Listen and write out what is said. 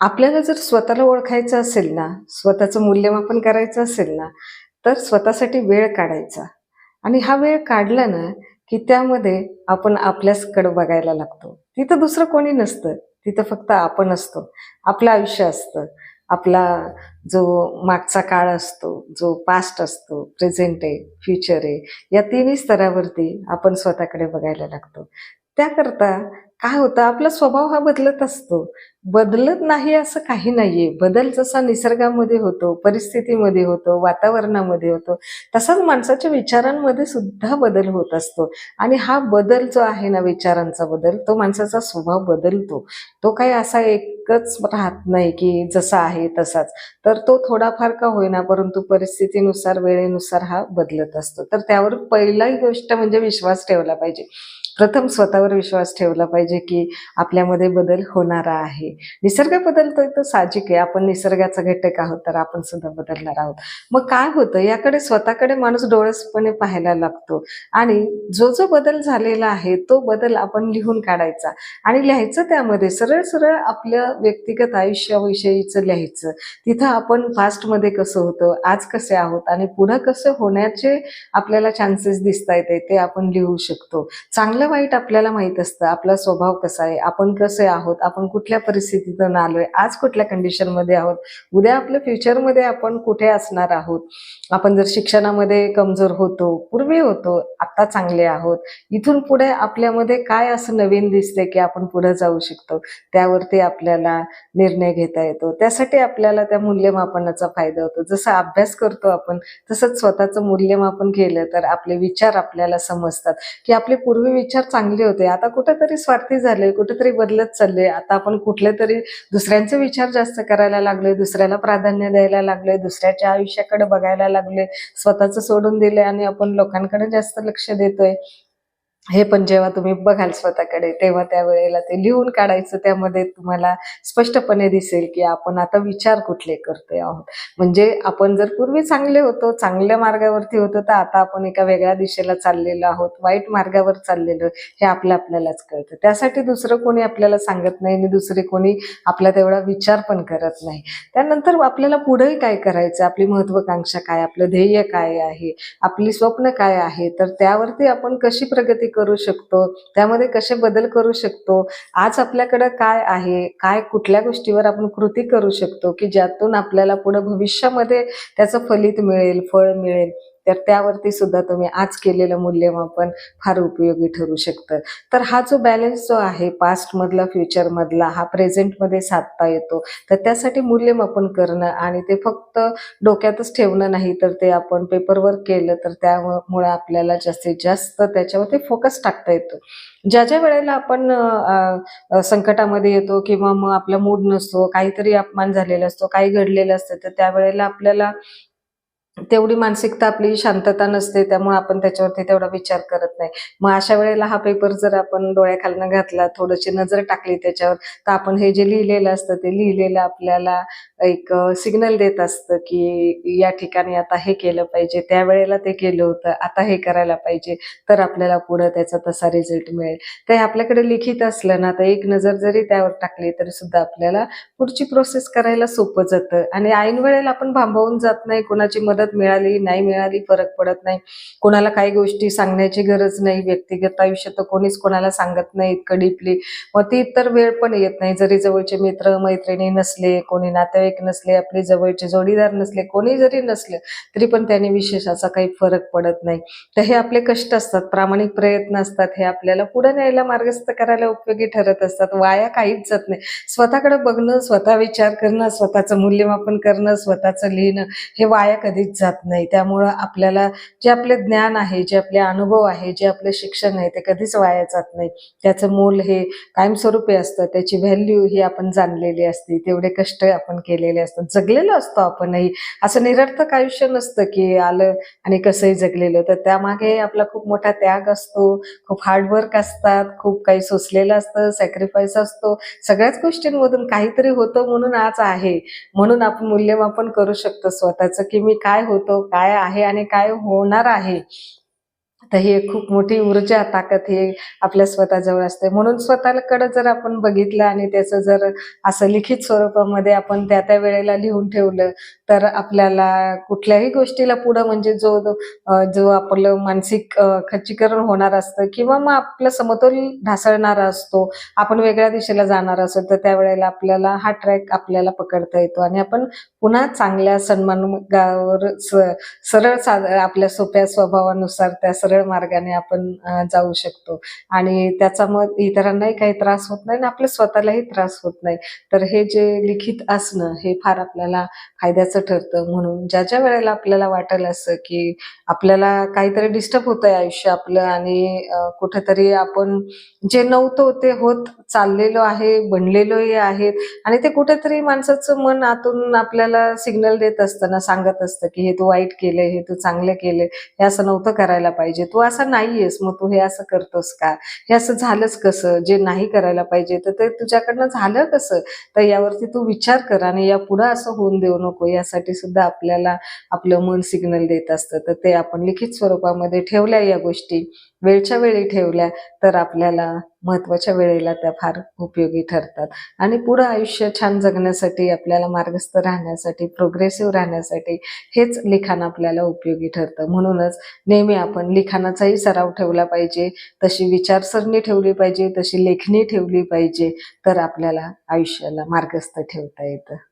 आपल्याला जर स्वतःला ओळखायचं असेल ना, स्वतःचं मूल्यमापन करायचं असेल ना, तर स्वतःसाठी वेळ काढायचा आणि हा वेळ काढला ना, की त्यामध्ये आपण आपल्याचकडं बघायला लागतो. तिथं दुसरं कोणी नसतं. तिथं फक्त आपण असतो. आपलं आयुष्य असतं. आपला जो मागचा काळ असतो, जो पास्ट असतो, प्रेझेंट आहे, फ्युचर आहे, या तिन्ही स्तरावरती आपण स्वतःकडे बघायला लागतो. त्याकरता काय होतं आपला स्वभाव हा बदलत असतो. बदलत नाही असं काही नाहीये. बदल जसा निसर्गामध्ये होतो, परिस्थितीमध्ये होतो, वातावरणामध्ये होतो, तसाच माणसाच्या विचारांमध्ये सुद्धा बदल होत असतो. आणि हा बदल जो आहे ना विचारांचा बदल, तो माणसाचा स्वभाव बदलतो. तो काही असा एकच राहत नाही की जसा आहे तसाच. तर तो थोडाफार का होईना परंतु परिस्थितीनुसार, वेळेनुसार हा बदलत असतो. तर त्यावर पहिला गोष्ट म्हणजे विश्वास ठेवला पाहिजे. प्रथम स्वतःवर विश्वास ठेवला पाहिजे की आपल्यामध्ये बदल होणारा आहे. निसर्ग बदलतोय तर साहजिक आहे. आपण निसर्गाचा घटक आहोत तर आपण सुद्धा बदलणार आहोत. मग काय होतं याकडे स्वतःकडे माणूस डोळसपणे पाहायला लागतो आणि जो जो बदल झालेला आहे तो बदल आपण लिहून काढायचा आणि लिहायचं त्यामध्ये सरळ सरळ आपल्या व्यक्तिगत आयुष्याविषयीचं लिहायचं. तिथं आपण पास्टमध्ये कसं होतं, आज कसे आहोत आणि पुढं कसं होण्याचे आपल्याला चान्सेस दिसता येते ते आपण लिहू शकतो. चांगलं वाईट आपल्याला माहीत असतं. आपला स्वभाव कसा आहे, आपण कसे आहोत, आपण कुठल्या परिस्थितीतून आलोय, आज कुठल्या कंडिशनमध्ये आहोत, उद्या आपल्या फ्युचरमध्ये आपण कुठे असणार आहोत. आपण जर शिक्षणामध्ये कमजोर होतो, पूर्वी होतो, आता चांगले आहोत. इथून पुढे आपल्यामध्ये काय असं नवीन दिसते की आपण पुढे जाऊ शकतो. त्यावरती आपल्याला निर्णय घेता येतो. त्यासाठी आपल्याला त्या मूल्यमापनाचा फायदा होतो. जसा अभ्यास करतो आपण तसंच स्वतःचं मूल्यमापन केलं तर आपले विचार आपल्याला समजतात की आपले पूर्वी विचार चांगले होते. आता कुठेतरी स्वार्थी झाले, कुठेतरी बदलत चालले. आता आपण कुठलेतरी दुसऱ्यांचे विचार जास्त करायला लागलोय, दुसऱ्याला प्राधान्य द्यायला लागलोय, दुसऱ्याच्या आयुष्याकडे बघायला लागलोय, स्वतःचं सोडून दिले आणि आपण लोकांकडे जास्त लक्ष देतोय. हे पण जेव्हा तुम्ही बघाल स्वतःकडे तेव्हा त्यावेळेला ते लिहून काढायचं. त्यामध्ये तुम्हाला स्पष्टपणे दिसेल की आपण आता विचार कुठले करतोय आहोत. म्हणजे आपण जर पूर्वी चांगले होतो, चांगल्या मार्गावरती होतो, तर आता आपण एका वेगळ्या दिशेला चाललेलो आहोत, वाईट मार्गावर चाललेलो हे आपलं आपल्यालाच कळतं. त्यासाठी दुसरं कोणी आपल्याला सांगत नाही आणि दुसरे कोणी आपला तेवढा विचार पण करत नाही. त्यानंतर आपल्याला पुढेही काय करायचं, आपली महत्वाकांक्षा काय, आपलं ध्येय काय आहे, आपली स्वप्न काय आहे, तर त्यावरती आपण कशी प्रगती करू शकतो, त्यामध्ये कसे बदल करू शकतो, आज आपल्याकडे काय आहे, काय कुठल्या गोष्टीवर आपण कृती करू शकतो की ज्यातून आपल्याला पुढे भविष्यामध्ये त्याचं फलित मिळेल, फळ मिळेल. तर त्यावरती सुद्धा तुम्ही आज केलेलं मूल्यमापन फार उपयोगी ठरू शकतं. तर हा जो बॅलन्स जो आहे पास्टमधला, फ्युचरमधला हा प्रेझेंटमध्ये साधता येतो. तर त्यासाठी मूल्यमापन करणं आणि ते फक्त डोक्यातच ठेवणं नाही तर ते आपण पेपरवर केलं तर त्यामुळे आपल्याला जास्तीत जास्त त्याच्यावरती फोकस टाकता येतो. ज्या ज्या वेळेला आपण संकटामध्ये येतो किंवा मग आपला मूड नसतो, काहीतरी अपमान झालेला असतो, काही घडलेलं असतं, तर त्यावेळेला आपल्याला तेवढी मानसिकता आपली शांतता नसते त्यामुळे आपण त्याच्यावरती तेवढा विचार करत नाही. मग अशा वेळेला हा पेपर जर आपण डोळ्याखालनं घातला, थोडीशी नजर टाकली त्याच्यावर, तर आपण हे जे लिहिलेलं असतं ते लिहिलेलं आपल्याला एक सिग्नल देत असतं की या ठिकाणी आता हे केलं पाहिजे, त्यावेळेला ते केलं होतं, आता हे करायला पाहिजे, तर आपल्याला पुढं त्याचा तसा रिझल्ट मिळेल. ते आपल्याकडे लिखित असलं ना, तर एक नजर जरी त्यावर टाकली तरी सुद्धा आपल्याला पुढची प्रोसेस करायला सोपं जातं आणि ऐन वेळेला आपण भांबवून जात नाही. कोणाची मदत मिळाली, नाही मिळाली फरक पडत नाही. कोणाला काही गोष्टी सांगण्याची गरज नाही. व्यक्तिगत आयुष्य तर कोणीच कोणाला सांगत नाही इतकं डीपली. मग ती तर वेळ पण येत नाही. जरी जवळचे मित्र, मैत्रिणी नसले, कोणी नातेवाईक नसले, आपले जवळचे जोडीदार नसले, कोणी जरी नसले, तरी पण त्याने विशेष असा काही फरक पडत नाही. तर हे आपले कष्ट असतात, प्रामाणिक प्रयत्न असतात. हे आपल्याला पुढे न्यायला, मार्गस्थ करायला उपयोगी ठरत असतात. वाया काहीच जात नाही. स्वतःकडे बघणं, स्वतः विचार करणं, स्वतःचं मूल्यमापन करणं, स्वतःचं लिहिणं हे वाया कधीच जात नाही. त्यामुळं आपल्याला जे आपले ज्ञान आहे, जे आपले अनुभव आहे, जे आपले शिक्षण आहे ते कधीच वाया जात नाही. त्याचं मोल हे कायमस्वरूपी असतं. त्याची व्हॅल्यू ही आपण जाणलेली असते. तेवढे कष्ट आपण गेलेले असतात. जगलेलो असतो आपणही. असं निरर्थक आयुष्य नसतं की आलं आणि कसंही जगलेलं. तर त्यामागे आपला खूप मोठा त्याग असतो, खूप हार्डवर्क असतात, खूप काही सोसलेलं असतं, सॅक्रिफाईस असतो. सगळ्याच गोष्टींमधून काहीतरी होतं म्हणून आज आहे. म्हणून आपण मूल्यमापन करू शकतो स्वतःचं की मी काय होतो, काय आहे आणि काय होणार आहे. तर ही एक खूप मोठी ऊर्जा ताकद हे आपल्या स्वतःजवळ असते. म्हणून स्वतःकडे जर आपण बघितलं आणि त्याचं जर असं लिखित स्वरूपामध्ये आपण त्या त्या वेळेला लिहून ठेवलं तर आपल्याला कुठल्याही गोष्टीला पुढं म्हणजे जो जो आपलं मानसिक खच्चीकरण होणार असतं किंवा मग आपलं समतोल ढासळणारा असतो आपण वेगळ्या दिशेला जाणार असतो तर त्यावेळेला आपल्याला हा ट्रॅक आपल्याला पकडता येतो आणि आपण पुन्हा चांगल्या सन्मानगावर स- सरळ सा आपल्या सोप्या स्वभावानुसार त्या सरळ मार्गाने आपण जाऊ शकतो. आणि त्याचा मग इतरांनाही काही त्रास होत नाही आणि आपल्या स्वतःलाही त्रास होत नाही. तर हे जे लिखित असणं हे फार आपल्याला फायद्याचं ठरतं. म्हणून ज्या ज्या वेळेला आपल्याला वाटेल असं की आपल्याला काहीतरी डिस्टर्ब होतंय आयुष्य आपलं आणि कुठेतरी आपण जे नव्हतो ते होत चाललेलो आहे बनलेलोही आहेत आणि ते कुठेतरी माणसाचं मन आतून आपल्याला सिग्नल देत असताना सांगत असतं की हे तू वाईट केलंय हे तू चांगलं केलंय. हे असं नव्हतं करायला पाहिजे. तू असा नाहीयेस मग तू हे असं करतोस का? हे असं झालंच कसं? जे नाही करायला पाहिजे तर ते तुझ्याकडनं झालं कसं? तर यावरती तू विचार कर आणि या पुढं असं होऊन देऊ नको. यासाठी सुद्धा आपल्याला आपलं मन सिग्नल देत असतं. तर ते आपण लिखित स्वरूपामध्ये ठेवल्या या गोष्टी. वेळच्या वेळी ठेवल्या तर आपल्याला महत्त्वाच्या वेळेला त्या फार उपयोगी ठरतात. आणि पुढं आयुष्य छान जगण्यासाठी आपल्याला मार्गस्थ राहण्यासाठी प्रोग्रेसिव्ह राहण्यासाठी हेच लिखाण आपल्याला उपयोगी ठरतं. म्हणूनच नेहमी आपण लिखाणाचाही सराव ठेवला पाहिजे. तशी विचारसरणी ठेवली पाहिजे तशी लेखणी ठेवली पाहिजे तर आपल्याला आयुष्याला मार्गस्थ ठेवता येतं.